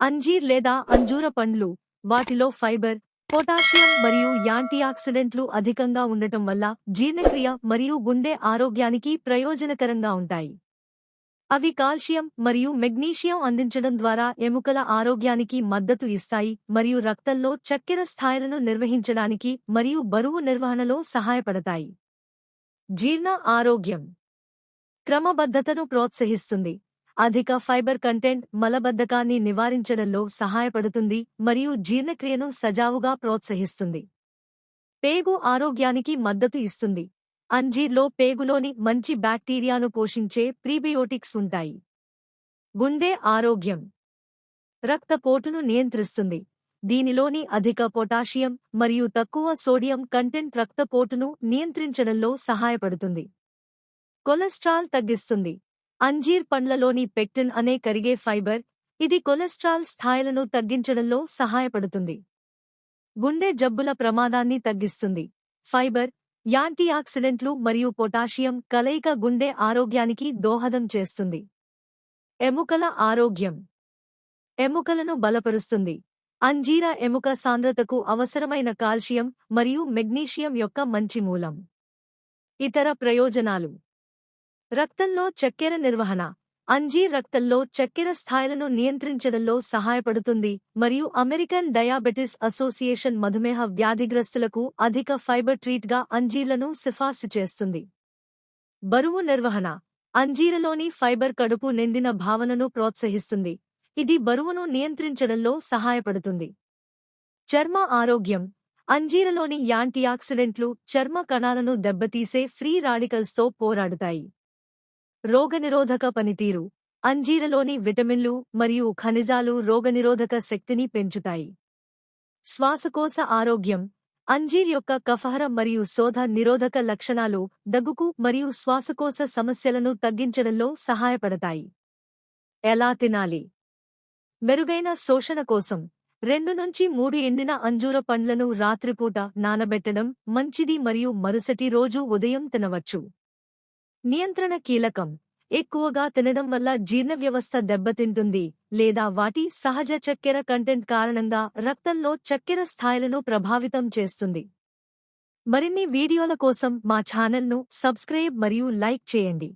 అంజీర్ లేదా అంజూర పండ్లు వాటిలో ఫైబర్ పొటాషియం మరియు యాంటీఆక్సిడెంట్లు అధికంగా ఉండటం వల్ల జీర్ణక్రియ మరియు గుండె ఆరోగ్యానికి ప్రయోజనకరంగా ఉంటాయి. అవి కాల్షియం మరియు మెగ్నీషియం అందించడం ద్వారా ఎముకల ఆరోగ్యానికి మద్దతు ఇస్తాయి మరియు రక్తంలో చక్కెర స్థాయిలను నిర్వహించడానికి మరియు బరువు నిర్వహణలో సహాయపడతాయి. జీర్ణ ఆరోగ్యం క్రమబద్ధతను ప్రోత్సహిస్తుంది. అధిక ఫైబర్ కంటెంట్ మలబద్ధకాన్ని నివారించడంలో సహాయపడుతుంది మరియు జీర్ణక్రియను సజావుగా ప్రోత్సహిస్తుంది. పేగు ఆరోగ్యానికి మద్దతు ఇస్తుంది. అంజీర్లో పేగులోని మంచి బ్యాక్టీరియాను పోషించే ప్రీబయోటిక్స్ ఉంటాయి. గుండె ఆరోగ్యం. రక్తపోటును నియంత్రిస్తుంది. దీనిలోని అధిక పొటాషియం మరియు తక్కువ సోడియం కంటెంట్ రక్తపోటును నియంత్రించడంలో సహాయపడుతుంది. కొలెస్ట్రాల్ తగ్గిస్తుంది. అంజీర్ పండ్లలోని పెక్టిన్ అనే కరిగే ఫైబర్ ఇది కొలెస్ట్రాల్ స్థాయిలను తగ్గించడంలో సహాయపడుతుంది. గుండె జబ్బుల ప్రమాదాన్ని తగ్గిస్తుంది. ఫైబర్ యాంటీఆక్సిడెంట్లు మరియు పొటాషియం కలయిక గుండె ఆరోగ్యానికి దోహదం చేస్తుంది. ఎముకల ఆరోగ్యం. ఎముకలను బలపరుస్తుంది. అంజీర ఎముక సాంద్రతకు అవసరమైన కాల్షియం మరియు మెగ్నీషియం యొక్క మంచి మూలం. ఇతర ప్రయోజనాలు. రక్తంలో చక్కెర నిర్వహణ. అంజీర్ రక్తంలో చక్కెర స్థాయిలను నియంత్రించడంలో సహాయపడుతుంది మరియు అమెరికన్ డయాబెటిస్ అసోసియేషన్ మధుమేహ వ్యాధిగ్రస్తులకు అధిక ఫైబర్ ట్రీట్గా అంజీర్లను సిఫార్సు చేస్తుంది. బరువు నిర్వహణ. అంజీరలోని ఫైబర్ కడుపు నిండిన భావనను ప్రోత్సహిస్తుంది. ఇది బరువును నియంత్రించడంలో సహాయపడుతుంది. చర్మ ఆరోగ్యం. అంజీరలోని యాంటీఆక్సిడెంట్లు చర్మ కణాలను దెబ్బతీసే ఫ్రీ రాడికల్స్తో పోరాడుతాయి. రోగనిరోధక పనితీరు అంజీరలోని విటమిన్లు మరియు ఖనిజాలు రోగనిరోధక శక్తిని పెంచుతాయి. శ్వాసకోశ ఆరోగ్యం అంజీర్ యొక్క కఫహర మరియు శోధ నిరోధక లక్షణాలు దగ్గుకు మరియు శ్వాసకోశ సమస్యలను తగ్గించడంలో సహాయపడతాయి. ఎలా తినాలి? మెరుగైన శోషణ కోసం రెండు నుంచి మూడు ఎండిన అంజూర పండ్లను రాత్రిపూట నానబెట్టడం మంచిది మరియు మరుసటి రోజు ఉదయం తినవచ్చు. నియంత్రణ కీలకం. ఎక్కువగా తినడం వల్ల జీర్ణ వ్యవస్థ దెబ్బతింటుంది లేదా వాటి సహజ చక్కెర కంటెంట్ కారణంగా రక్తంలో చక్కెర స్థాయిలను ప్రభావితం చేస్తుంది. మరిన్ని వీడియోల కోసం మా ఛానల్ను సబ్స్క్రైబ్ మరియు లైక్ చేయండి.